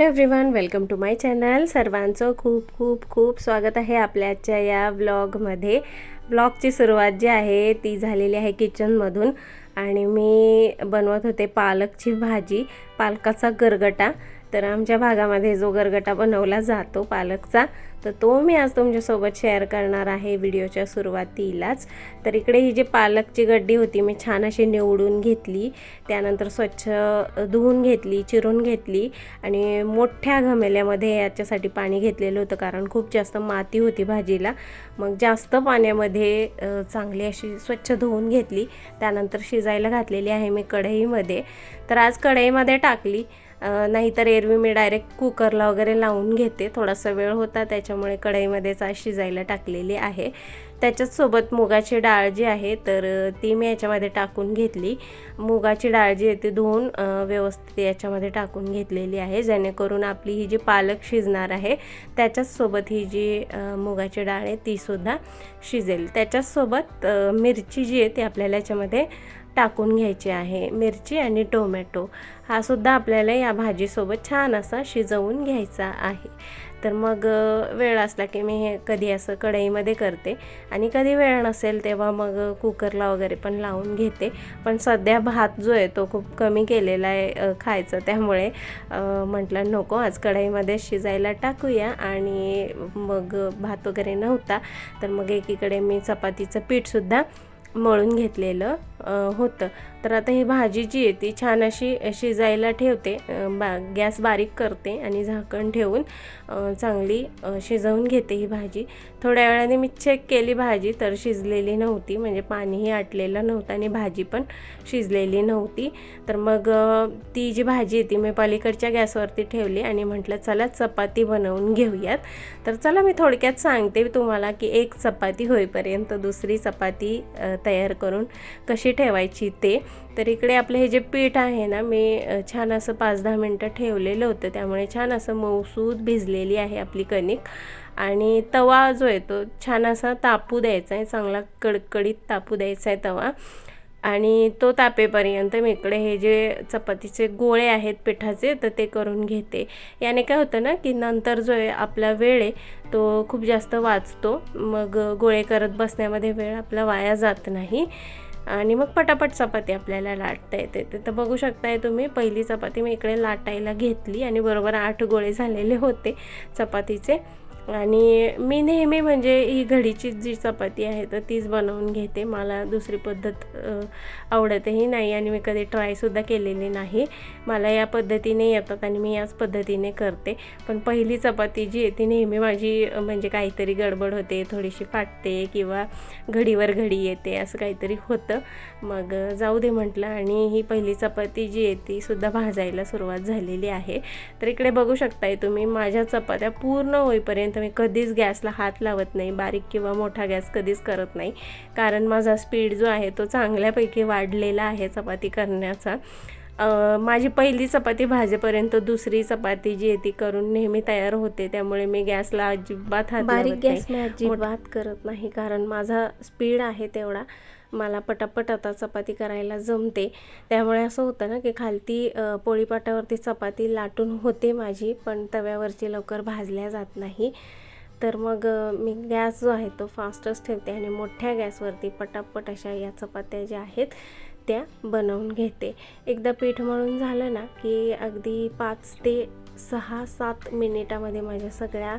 Hello everyone welcome to my channel. सर्वांचं खूप खूप खूप स्वागत आहे आपल्याच्या या ब्लॉगमध्ये ब्लॉगची सुरुवात जी आहे ती झालेली आहे किचनमधून. आणि मी बनवत होते पालकची भाजी पालकाचा गरगटा. तर आमच्या भागामध्ये जो गरगटा बनवला जातो पालकचा तर तो मी आज तुमच्यासोबत शेअर करणार आहे व्हिडिओच्या सुरुवातीलाच. तर इकडे ही जी पालकची गड्डी होती मी छान अशी निवडून घेतली. त्यानंतर स्वच्छ धुवून घेतली चिरून घेतली आणि मोठ्या घमेल्यामध्ये याच्यासाठी पाणी घेतलेलं होतं कारण खूप जास्त माती होती भाजीला. मग जास्त पाण्यामध्ये चांगली अशी स्वच्छ धुवून घेतली. त्यानंतर शिजायला घातलेली आहे मी कढईमध्ये. तर आज कढईमध्ये टाकली. नाहीतर एरवी मी डायरेक्ट कुकरला वगैरे लावून घेते. थोडासा वेळ होता त्याच्यामुळे कढईमध्येच आज शिजायला टाकलेली आहे. त्याच्याचसोबत मुगाची डाळ जी आहे तर ती मी याच्यामध्ये टाकून घेतली. मुगाची डाळ जी आहे ती धुवून व्यवस्थित याच्यामध्ये टाकून घेतलेली आहे. जेणेकरून आपली ही जी पालक शिजणार आहे त्याच्याचसोबत ही जी मुगाची डाळ आहे तीसुद्धा शिजेल. त्याच्याचसोबत मिरची जी आहे ती आपल्याला याच्यामध्ये टाकून घ्यायची आहे. मिरची आणि टोमॅटो हा सुद्धा आपल्याला या भाजीसोबत छान असा शिजवून घ्यायचा आहे. तर मग वेळ असला की मी हे कधी असं कढईमध्ये करते आणि कधी वेळ नसेल तेव्हा मग कुकरला वगैरे पण लावून घेते. पण सध्या भात जो आहे तो खूप कमी केलेला आहे खायचा खायचं. त्यामुळे म्हटलं नको आज कढईमध्ये शिजायला टाकूया आणि मग भात वगैरे नव्हता. तर मग एकीकडे मी चपातीचं पीठसुद्धा मळून घेतलेलं होतं. तर आता ही भाजी जी आहे ती छान अशी शिजायला ठेवते. बा गॅस बारीक करते आणि झाकण ठेवून चांगली शिजवून घेते ही भाजी. थोड्या वेळाने मी चेक केली भाजी तर शिजलेली नव्हती. म्हणजे पाणीही आटलेलं नव्हतं आणि भाजी पण शिजलेली नव्हती. तर मग ती जी भाजी आहे ती मी पलीकडच्या गॅसवरती ठेवली आणि म्हटलं चला चपाती बनवून घेऊयात. तर चला मी थोडक्यात सांगते तुम्हाला की एक चपाती होईपर्यंत दुसरी चपाती तयार करून कशी ठेवायची ते. तर इकडे आपलं हे जे पीठ आहे ना मी छान असं पाच दहा मिनटं ठेवलेलं होतं. त्यामुळे छान असं मऊसूद भिजलेली आहे आपली कणिक. आणि तवा जो आहे तो छान असा तापू द्यायचा आहे. चांगला कडकडीत तापू द्यायचा आहे तवा. आणि तो तापेपर्यंत मी इकडे हे जे चपातीचे गोळे आहेत पिठाचे तर ते करून घेते. याने काय होतं ना की नंतर जो आहे आपला वेळ आहे तो खूप जास्त वाचतो. मग गोळे करत बसण्यामध्ये वेळ आपला वाया जात नाही. आणि मग पटापट चपाती आपल्याला लाटता येते. ते तर बघू शकताय तुम्ही पहिली चपाती मी इकडे लाटायला घेतली आणि बरोबर आठ गोळे झालेले होते चपातीचे. आणि मी नेहमी म्हणजे ही घडीची जी चपाती आहे तर तीच बनवून घेते. मला दुसरी पद्धत आवडतही नाही आणि मी कधी ट्रायसुद्धा केलेली नाही. मला या पद्धतीने येतात आणि मी याच पद्धतीने करते. पण पहिली चपाती जी आहे ती नेहमी माझी म्हणजे काहीतरी गडबड होते थोडीशी फाटते किंवा घडीवर घडी येते असं काहीतरी होतं. मग जाऊ दे म्हटलं आणि ही पहिली चपाती जी आहे ती सुद्धा भाजायला सुरुवात झालेली आहे. तर इकडे बघू शकताय तुम्ही माझ्या चपात्या पूर्ण होईपर्यंत मी कधीच गॅसला हात लावत नाही बारीक किंवा मोठा गॅस कधीच करत नाही कारण माझा स्पीड जो आहे तो चांगल्यापैकी वाढलेला आहे चपाती करण्याचा माझी पहिली चपाती भाजेपर्यंत दुसरी चपाती जी आहे ती करून नेहमी तयार होते त्यामुळे मी गॅसला अजिबात हात बारीक. गॅस मी अजिबात करत नाही कारण माझा स्पीड आहे तेवढा मला पटापट आता चपाती करायला जमते. त्यामुळे असं होतं ना की खालती पोळीपाटावरती चपाती लाटून होते माझी पण तव्यावरची लवकर भाजल्या जात नाही. तर मग मी गॅस जो आहे तो फास्टच ठेवते आणि मोठ्या गॅसवरती पटापट अशा या चपात्या ज्या आहेत त्या बनवून घेते. एकदा पीठ मळून झालं ना की अगदी पाच ते सहा सात मिनिटामध्ये माझ्या सगळ्या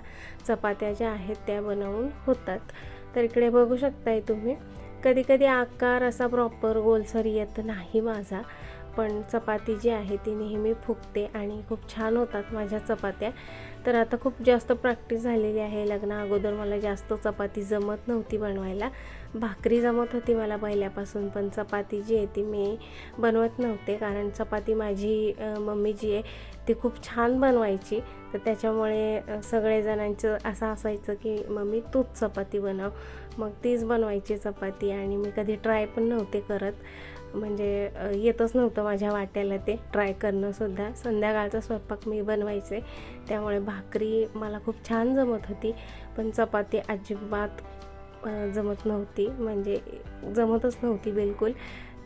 चपात्या ज्या आहेत त्या बनवून होतात. तर इकडे बघू शकताय तुम्ही कधीकधी आकार असा प्रॉपर गोलसर येत नाही माझा. पण चपाती जी आहे ती नेहमी फुगते आणि खूप छान होतात माझ्या चपात्या. तर आता खूप जास्त प्रॅक्टिस झालेली आहे. लग्ना अगोदर मला जास्त चपाती जमत नव्हती बनवायला. भाकरी जमत होती मला पहिल्यापासून पण चपाती जी आहे ती मी बनवत नव्हते. कारण चपाती माझी मम्मी जी आहे ती खूप छान बनवायची. तर त्याच्यामुळे सगळेजणांचं असं असायचं की मम्मी तूच चपाती बनव. मग तीच बनवायची चपाती आणि मी कधी ट्राय पण नव्हते करत. म्हणजे येतच नव्हतं माझ्या वाट्याला ते. ट्राय करणंसुद्धा संध्याकाळचा स्वयंपाक मी बनवायचे. त्यामुळे भाकरी मला खूप छान जमत होती. पण चपाती अजिबात जमत नव्हती. म्हणजे जमतच नव्हती बिलकुल.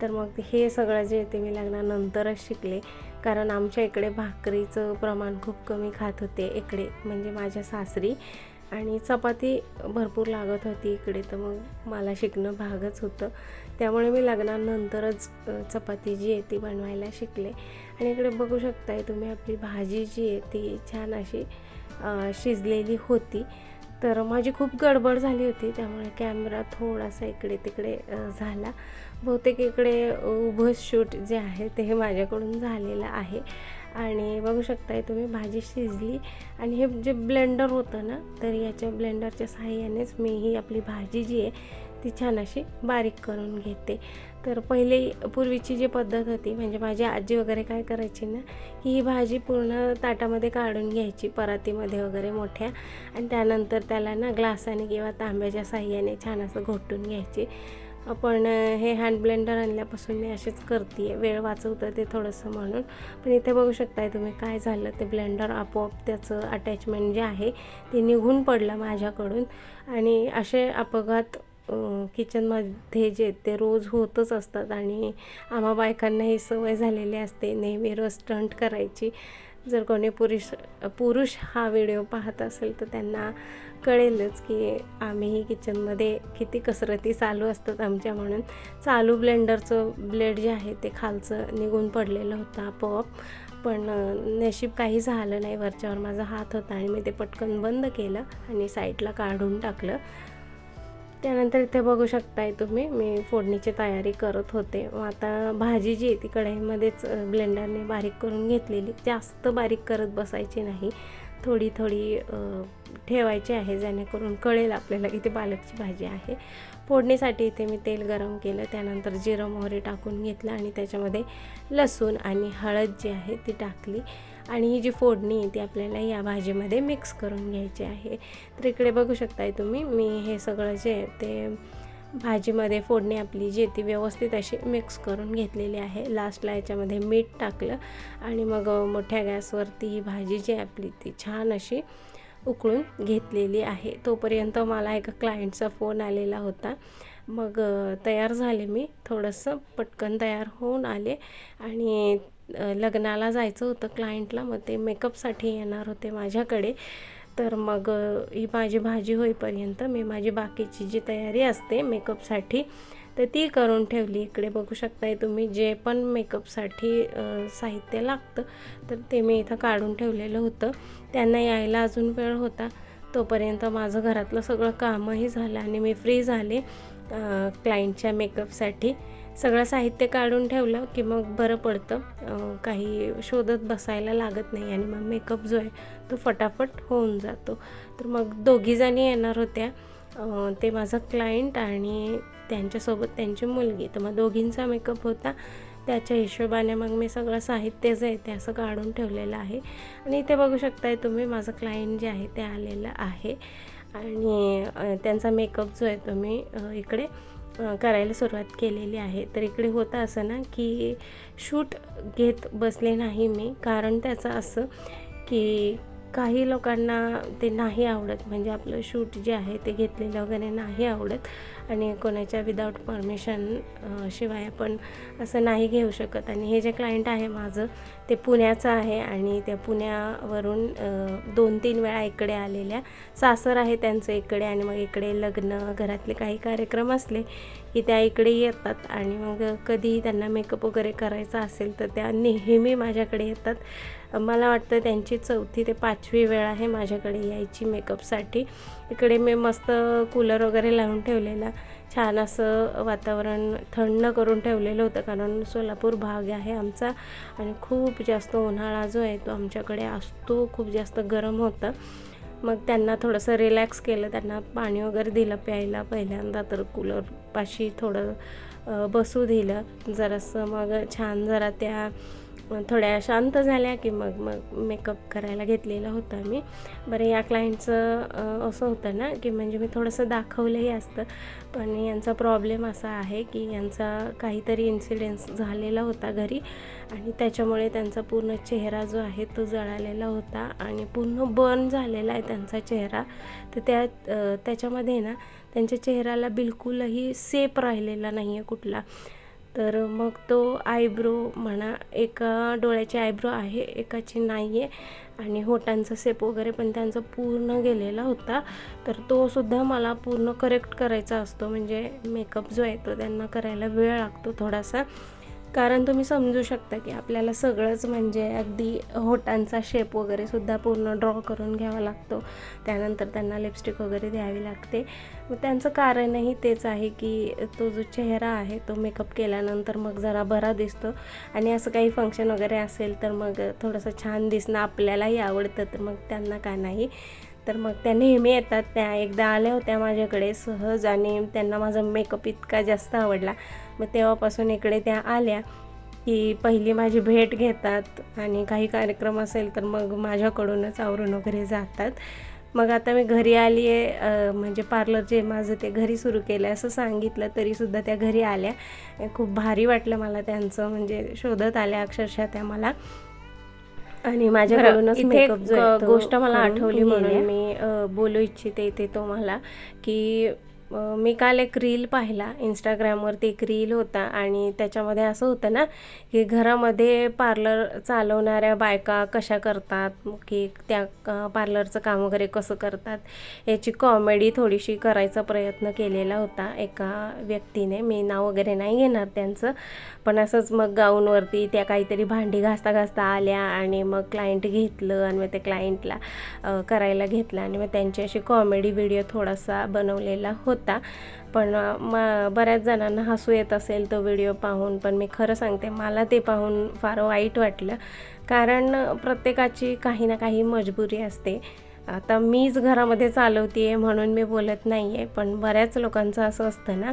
तर मग हे सगळं जे ते मी लग्नानंतरच शिकले. कारण आमच्या इकडे भाकरीचं प्रमाण खूप कमी खात होते. इकडे म्हणजे माझ्या सासरी. आणि चपाती भरपूर लागत होती इकडे तर मग मला शिकणं भागच होतं. त्यामुळे मी लग्नानंतरच चपाती जी आहे ती बनवायला शिकले. आणि इकडे बघू शकताय तुम्ही आपली भाजी जी आहे ती छान अशी शिजलेली होती. तर माझी खूप गडबड झाली होती त्यामुळे कॅमेरा थोडासा इकडे तिकडे झाला. बहुतेक इकडे उभं शूट जे आहे ते माझ्याकडून झालेलं आहे. आणि बघू शकताय तुम्ही भाजी शिजली. आणि हे जे ब्लेंडर होतं ना तर याच्या ब्लेंडरच्या सहाय्यानेच मी ही आपली भाजी जी आहे ती छान अशी बारीक करून घेते. तर पहिले पूर्वीची जी पद्धत होती म्हणजे माझी आजी वगैरे काय करायची ना की ही भाजी पूर्ण ताटामध्ये काढून घ्यायची परातीमध्ये वगैरे मोठ्या. आणि त्यानंतर त्याला ना ग्लासाने किंवा तांब्याच्या साह्याने छान असं घोटून घ्यायची. पण हे हँड ब्लेंडर आणल्यापासून मी असेच करते आहे वेळ वाचवतं ते थोडंसं म्हणून. पण इथे बघू शकताय तुम्ही काय झालं. ते ब्लेंडर आपोआप त्याचं अटॅचमेंट जे आहे ते निघून पडलं माझ्याकडून. आणि असे अपघात किचनमध्ये जे ते रोज होतच असतात. आणि आम्हा बायकांना ही सवय झालेली असते नेहमी रोज स्टंट करायची. जर कोणी पुरुष पुरुष हा व्हिडिओ पाहत असेल तर त्यांना कळेलच की आम्हीही किचनमध्ये किती कसरती चालू असतात आमच्या म्हणून. चालू ब्लेंडरचं ब्लेड जे आहे ते खालचं निघून पडलेलं होतं आपोआप. पण नशीब काही झालं नाही. वरच्यावर माझा हात होता आणि मी ते पटकन बंद केलं आणि साईडला काढून टाकलं. त्यानंतर इथे बघू शकताय तुम्ही मी फोडणीची तयारी करत होते. मग आता भाजी जी आहे ती कढईमध्येच ब्लेंडरने बारीक करून घेतलेली. जास्त बारीक करत बसायची नाही. थोडी थोडी ठेवायची आहे जेणेकरून कळेल आपल्याला की ती पालकची भाजी आहे. फोडणीसाठी इथे मी तेल गरम केलं त्यानंतर जिरं मोहरी टाकून घेतलं आणि त्याच्यामध्ये लसूण आणि हळद जी आहे ती टाकली. आणि ही जी फोडणी आहे ती आपल्याला या भाजीमध्ये मिक्स करून घ्यायची आहे. तर इकडे बघू शकताय तुम्ही मी हे सगळं जे ते भाजीमध्ये फोडणी आपली जी ती व्यवस्थित अशी मिक्स करून घेतलेली आहे. लास्टला याच्यामध्ये मीठ टाकलं आणि मग मोठ्या गॅसवरती ही भाजी जी आपली ती छान अशी उकळून घेतलेली आहे. तोपर्यंत मला एका क्लायंटचा फोन आलेला होता. मग तयार झाले मी. थोडंसं पटकन तयार होऊन आले आणि लग्नाला जायचं होतं क्लायंटला मग ते मेकअपसाठी येणार होते माझ्याकडे. तर मग ही माझी भाजी होईपर्यंत मी माझी बाकीची जी तयारी असते मेकअपसाठी तर ती करून ठेवली. इकडे बघू शकताय तुम्ही जे पण मेकअपसाठी साहित्य लागतं तर ते मी इथं काढून ठेवलेलं होतं. त्यांना यायला अजून वेळ होता. तोपर्यंत माझं घरातलं सगळं कामही झालं आणि मी फ्री झाले क्लायंटच्या मेकअपसाठी. सगळं साहित्य काढून ठेवलं की मग बरं पडतं. काही शोधत बसायला लागत नाही आणि मग मेकअप जो आहे तो फटाफट होऊन जातो. तर मग दोघीजणी येणार होत्या. ते माझं क्लायंट आणि त्यांच्यासोबत त्यांची मुलगी. तर मग दोघींचा मेकअप होता. त्याच्या हिशोबाने मग मी सगळं साहित्य जे आहे ते असं काढून ठेवलेलं आहे. आणि इथे बघू शकताय तुम्ही माझं क्लायंट जे आहे ते आलेलं आहे. आणि त्यांचा मेकअप जो आहे तो मी इकडे करायला सुरुवात केलेली आहे. तर इकडे होतं असं ना की शूट घेत बसले नाही मी. कारण त्याचं असं की काही लोकांना ते नाही आवडत. म्हणजे आपलं शूट जे आहे ते घेतलेलं वगैरे नाही आवडत. आणि कोणाच्या विदाऊट परमिशन शिवाय आपण असं नाही घेऊ शकत. आणि हे जे क्लायंट आहे माझं ते पुण्याचं आहे आणि त्या पुण्यावरून दोन तीन वेळा इकडे आलेल्या सासर आहे त्यांचं इकडे आणि मग इकडे लग्न घरातले काही कार्यक्रम असले की त्या इकडे येतात आणि मग कधी त्यांना मेकअप वगैरे करायचा असेल तर त्या नेहमी माझ्याकडे येतात. मला वाटतं त्यांची चौथी ते पाचवी वेळ आहे माझ्याकडे यायची मेकअपसाठी इकडे मी मस्त कूलर वगैरे लावून ठेवलेला. छान असं वातावरण थंड करून ठेवलेलं होतं कारण सोलापूर भाग आहे आमचा आणि खूप जास्त उन्हाळा जो आहे तो आमच्याकडे असतो. खूप जास्त गरम होतं. मग त्यांना थोडंसं रिलॅक्स केलं त्यांना पाणी वगैरे दिलं प्यायला पहिल्यांदा तर कूलरपाशी थोडं बसू दिलं. जरासं मग छान जरा त्या थोड्या शांत झाल्या की मग मग मेकअप करायला घेतलेला होता मी बरं या क्लायंटचं असं होतं ना की म्हणजे मी थोडंसं दाखवलंही असतं. पण यांचा प्रॉब्लेम असा आहे की यांचा काहीतरी इन्सिडेन्स झालेला होता घरी आणि त्याच्यामुळे त्यांचा पूर्ण चेहरा जो आहे तो जळालेला होता आणि पूर्ण बर्न झालेला आहे त्यांचा चेहरा. तर त्या त्याच्यामध्ये ना त्यांच्या चेहऱ्याला बिलकुलही सेप राहिलेला नाही आहे कुठला. तर मग तो आयब्रो म्हणा एका डोळ्याची आयब्रो आहे एकाची नाही आहे आणि होटांचा सेप वगैरे पण त्यांचा पूर्ण गेलेला होता. तर तो सुद्धा मला पूर्ण करेक्ट करायचा असतो. म्हणजे मेकअप जो आहे तो त्यांना करायला वेळ लागतो थोडासा. कारण तुम्ही समजू शकता की आपल्याला सगळंच म्हणजे अगदी होटांचा शेप वगैरे सुद्धा पूर्ण ड्रॉ करून घ्यावा लागतो. त्यानंतर त्यांना लिपस्टिक वगैरे द्यावी लागते. मग त्यांचं कारणही तेच आहे की तो जो चेहरा आहे तो मेकअप केल्यानंतर मग जरा बरा दिसतो. आणि असं काही फंक्शन वगैरे असेल तर मग थोडंसं छान दिसणं आपल्यालाही आवडतं. तर मग त्यांना का नाही? तर मग त्या नेहमी येतात. त्या एकदा आल्या होत्या माझ्याकडे सहज आणि त्यांना माझा मेकअप इतका जास्त आवडला. मग तेव्हापासून इकडे त्या आल्या की पहिली माझी भेट घेतात आणि काही कार्यक्रम असेल तर मग माझ्याकडूनच आवरून वगैरे जातात. मग आता मी घरी आली आहे म्हणजे पार्लर जे माझं ते घरी सुरू केलं असं सांगितलं तरीसुद्धा त्या घरी आल्या. खूप भारी वाटलं मला त्यांचं म्हणजे शोधत आल्या अक्षरशः त्या मला. आणि माझ्याकडूनच मेकअप जो गोष्ट मला आठवली म्हणून. मी बोलू इच्छिते इथे तुम्हाला की मी काल एक रील पाहिला. इंस्टाग्रामवरती एक रील होता आणि त्याच्यामध्ये असं होतं ना की घरामध्ये पार्लर चालवणाऱ्या बायका कशा करतात की त्या पार्लरचं काम वगैरे कसं करतात याची कॉमेडी थोडीशी करायचा प्रयत्न केलेला होता एका व्यक्तीने. मी नाव वगैरे नाही घेणार त्यांचं. पण असंच मग गाऊनवरती त्या काहीतरी भांडी घासता घासता आल्या आणि मग क्लायंट घेतलं आणि मग त्या क्लायंटला करायला घेतलं आणि मग त्यांची अशी कॉमेडी व्हिडिओ थोडासा बनवलेला होता. पण म बऱ्याच जणांना हसू येत असेल तो व्हिडिओ पाहून पण मी खरं सांगते मला ते पाहून फार वाईट वाटलं. कारण प्रत्येकाची काही ना काही मजबुरी असते. आता मीच घरामध्ये चालवते आहे म्हणून मी बोलत नाही आहे पण बऱ्याच लोकांचं असं असतं ना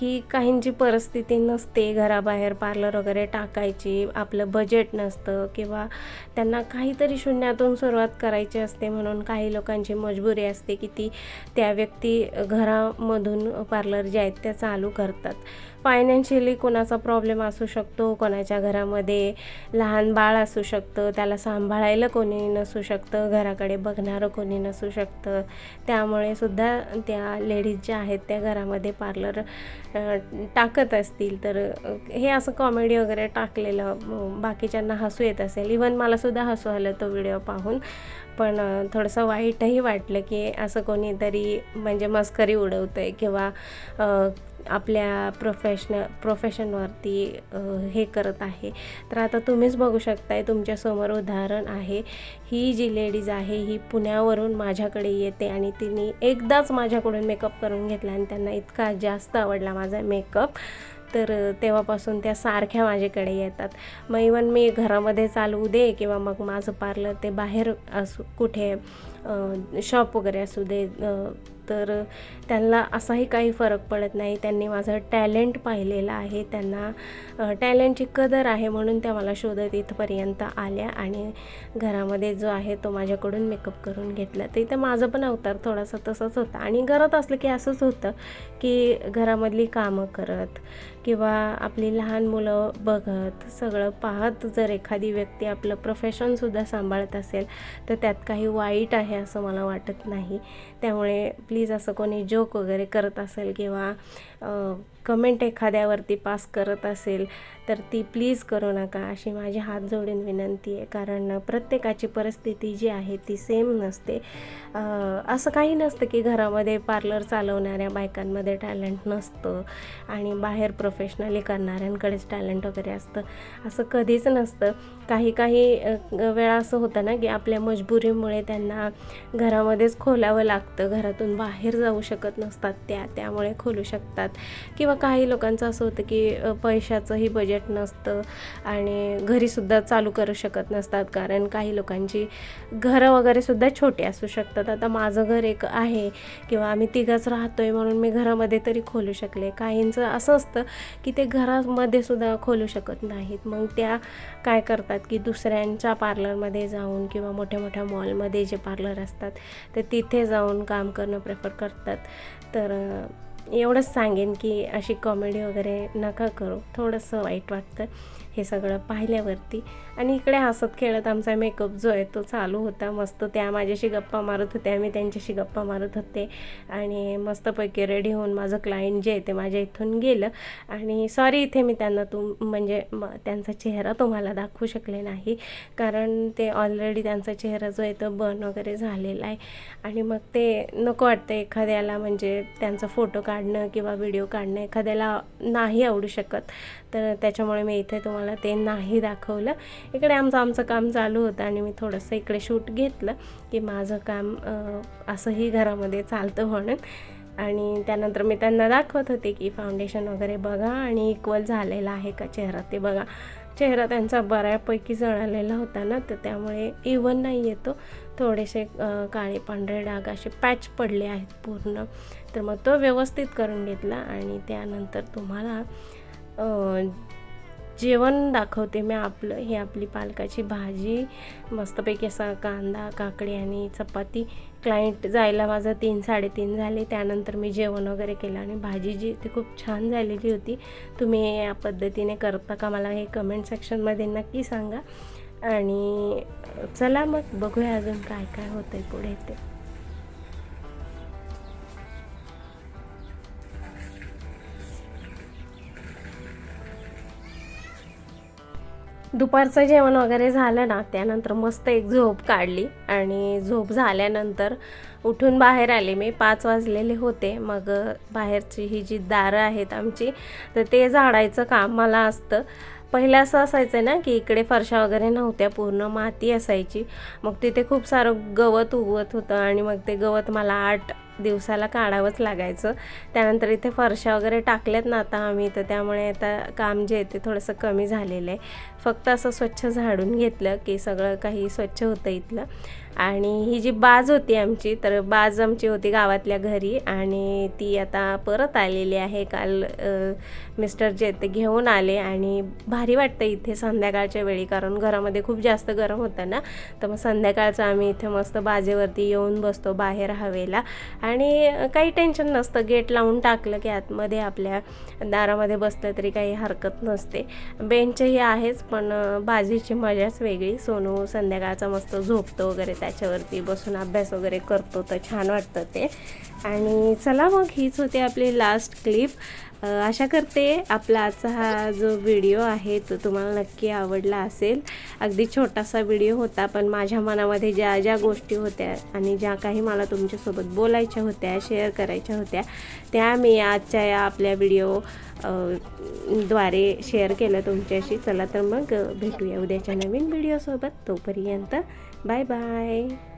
की काहींची परिस्थिती नसते घराबाहेर पार्लर वगैरे टाकायची आपलं बजेट नसतं किंवा त्यांना काहीतरी शून्यातून सुरुवात करायची असते म्हणून काही लोकांची मजबुरी असते की ती त्या व्यक्ती घरामधून पार्लर जे आहेत त्या चालू करतात. फायनान्शियली कोणाचा प्रॉब्लेम असू शकतो कोणाच्या घरामध्ये लहान बाळ असू शकतं त्याला सांभाळायला कोणी नसू शकतं घराकडे बघणारं कोणी नसू शकतं. त्यामुळे सुद्धा त्या लेडीज ज्या आहेत त्या घरामध्ये पार्लर टाकत असतील तर हे असं कॉमेडी वगैरे टाकलेलं बाकीच्यांना हसू येत असेल. इवन मलासुद्धा हसू आलं तो व्हिडिओ पाहून. पण थोडंसं वाईटही वाटलं की असं कोणीतरी म्हणजे मस्करी उडवतं आहे किंवा आपल्या प्रोफेशन प्रोफेशनवरती हे करत आहे. तर आता तुम्हीच बघू शकताय तुमच्यासमोर उदाहरण आहे. ही जी लेडीज आहे ही पुण्यावरून माझ्याकडे येते आणि तिने एकदाच माझ्याकडून मेकअप करून घेतला आणि त्यांना इतका जास्त आवडला माझा मेकअप तर तेव्हापासून त्या सारख्या माझ्याकडे येतात. मग इवन मी घरामध्ये चालवू दे किंवा मग माझं पार्लर ते बाहेर असू कुठे शॉप वगैरे असू दे तर त्यांना असाही काही फरक पडत नाही. त्यांनी माझं टॅलेंट पाहिलेलं आहे. त्यांना टॅलेंटची कदर आहे म्हणून त्या मला शोधत इथपर्यंत आल्या आणि घरामध्ये जो आहे तो माझ्याकडून मेकअप करून घेतला. तर इथं माझं पण अवतार थोडासा तसाच होता. आणि घरात असलं की असंच होतं की घरामधली कामं करत किंवा आपली लहान मुलं बघत सगळं पाहत जर एखादी व्यक्ती आपलं प्रोफेशनसुद्धा सांभाळत असेल तर त्यात काही वाईट आहे असं मला वाटत नाही. त्यामुळे प्लीज असं कोणी जोक वगैरे करत असेल किंवा कमेंट एखाद्यावरती पास करत असेल तर ती प्लीज करू नका अशी माझी हात जोडून विनंती आहे. कारण प्रत्येकाची परिस्थिती जी आहे ती सेम नसते. असं काही नसतं की घरामध्ये पार्लर चालवणाऱ्या बायकांमध्ये टॅलेंट नसतं आणि बाहेर प्रोफेशनली करणाऱ्यांकडेच टॅलेंट वगैरे असतं. असं कधीच नसतं. काही काही वेळा असं होतं ना की आपल्या मजबुरीमुळे त्यांना घरामध्येच खोलावं लागतं. घरातून बाहेर जाऊ शकत नसतात त्या त्यामुळे खोलू शकतात. किंवा काही लोकांचं असं होतं की पैशाचंही बजेट नसतं आणि घरीसुद्धा चालू करू शकत नसतात. कारण काही लोकांची घरं वगैरेसुद्धा छोटी असू शकतात. आता माझं घर एक आहे किंवा आम्ही तिघंच राहतो आहे म्हणून मी घरामध्ये तरी खोलू शकले. काहींचं असं असतं की ते घरामध्ये सुद्धा खोलू शकत नाहीत. मग त्या काय करतात की दुसऱ्यांच्या पार्लरमध्ये जाऊन किंवा मोठ्या मोठ्या मॉलमध्ये जे पार्लर असतात तर तिथे जाऊन काम करणं प्रेफर करतात. तर एवढंच सांगेन की अशी कॉमेडी वगैरे नका करू. थोडंसं वाईट वाटतं. हे सगळं पाहिल्यावरती. आणि इकडे हसत खेळत आमचा मेकअप जो आहे तो चालू होता. मस्त त्या माझ्याशी गप्पा मारत होत्या मी त्यांच्याशी गप्पा मारत होते. आणि मस्तपैकी रेडी होऊन माझं क्लायंट जे आहे ते माझ्या इथून गेलं. आणि सॉरी इथे मी त्यांना तुम म्हणजे म त्यांचा चेहरा तुम्हाला दाखवू शकले नाही. कारण ते ऑलरेडी त्यांचा चेहरा जो आहे तो बर्न वगैरे झालेला आहे. आणि मग ते नको वाटतं एखाद्याला म्हणजे त्यांचा फोटो काढणं किंवा व्हिडिओ काढणं एखाद्याला नाही आवडू शकत. तर त्याच्यामुळे मी इथे तुम्हाला ते नाही दाखवलं. इकडे आमचं आमचं काम चालू होतं आणि मी थोडंसं इकडे शूट घेतलं की माझं काम असंही घरामध्ये चालतं म्हणून. आणि त्यानंतर मी त्यांना दाखवत होते की फाउंडेशन वगैरे बघा आणि इक्वल झालेला आहे का चेहरा ते बघा. चेहरा त्यांचा बऱ्यापैकी जळालेला होता ना तर त्यामुळे इवन नाही येतो थोडेसे काळे पांढरे डाग असे पॅच पडले आहेत पूर्ण. तर मग तो व्यवस्थित करून घेतला आणि त्यानंतर तुम्हाला जेवण दाखवते मी आपलं ही आपली पालकाची भाजी मस्तपैकी असा कांदा काकडी आणि चपाती. क्लायंट जायला माझं तीन साडेतीन झाले. त्यानंतर मी जेवण वगैरे केलं आणि भाजी जी ती खूप छान झालेली होती. तुम्ही या पद्धतीने करता का मला हे कमेंट सेक्शनमध्ये नक्की सांगा. आणि चला मग बघूया अजून काय काय होतं आहे पुढे ते. दुपारचं जेवण वगैरे झालं ना त्यानंतर मस्त एक झोप काढली आणि झोप झाल्यानंतर उठून बाहेर आले मी. पाच वाजलेले होते. मग बाहेरची ही जी दारं आहेत आमची तर ते झाडायचं काम मला असतं. पहिलं असं असायचं ना की इकडे फरशा वगैरे नव्हत्या पूर्ण माती असायची. मग तिथे खूप सारं गवत उगवत होतं आणि मग ते गवत मला आठ दिवसाला काढावंच लागायचं. त्यानंतर इथे फरशा वगैरे टाकल्यात ना आता आम्ही तर त्यामुळे आता काम जे आहे ते थोडंसं कमी झालेलं आहे. फक्त असं स्वच्छ झाडून घेतलं की सगळं काही स्वच्छ होतं इथलं. आणि ही जी बाज होती आमची तर बाज आमची होती गावातल्या घरी आणि ती आता परत आलेली आहे. काल मिस्टर जे ते घेऊन आले आणि भारी वाटतं इथे संध्याकाळच्या वेळी कारण घरामध्ये खूप जास्त गरम होतं ना. तर मग संध्याकाळचं आम्ही इथे मस्त बाजेवरती येऊन बसतो बाहेर हवेला. आणि काही टेन्शन नसतं गेट लावून टाकलं की आतमध्ये आपल्या दारामध्ये बसलं तरी काही हरकत नसते. बेंचही आहेच पण बाजीची मजाच वेगळी. सोनू संध्याकाळचा मस्त झोपतो वगैरे. त्याच्यावरती बसून अभ्यास वगैरे करतो तर छान वाटतं ते. आणि चला मग हीच होते आपली लास्ट क्लिप आशा करते आपला आजचा हा जो व्हिडिओ आहे तो तुम्हाला नक्की आवडला असेल. अगदी छोटासा व्हिडिओ होता पण माझ्या मनामध्ये ज्या ज्या गोष्टी होत्या आणि ज्या काही मला तुमच्यासोबत बोलायच्या होत्या शेअर करायच्या होत्या त्या मी आजच्या या आपल्या व्हिडिओ द्वारे शेअर केलं तुमच्याशी. चला तर मग भेटूया उद्याच्या नवीन व्हिडिओसोबत तोपर्यंत Bye bye.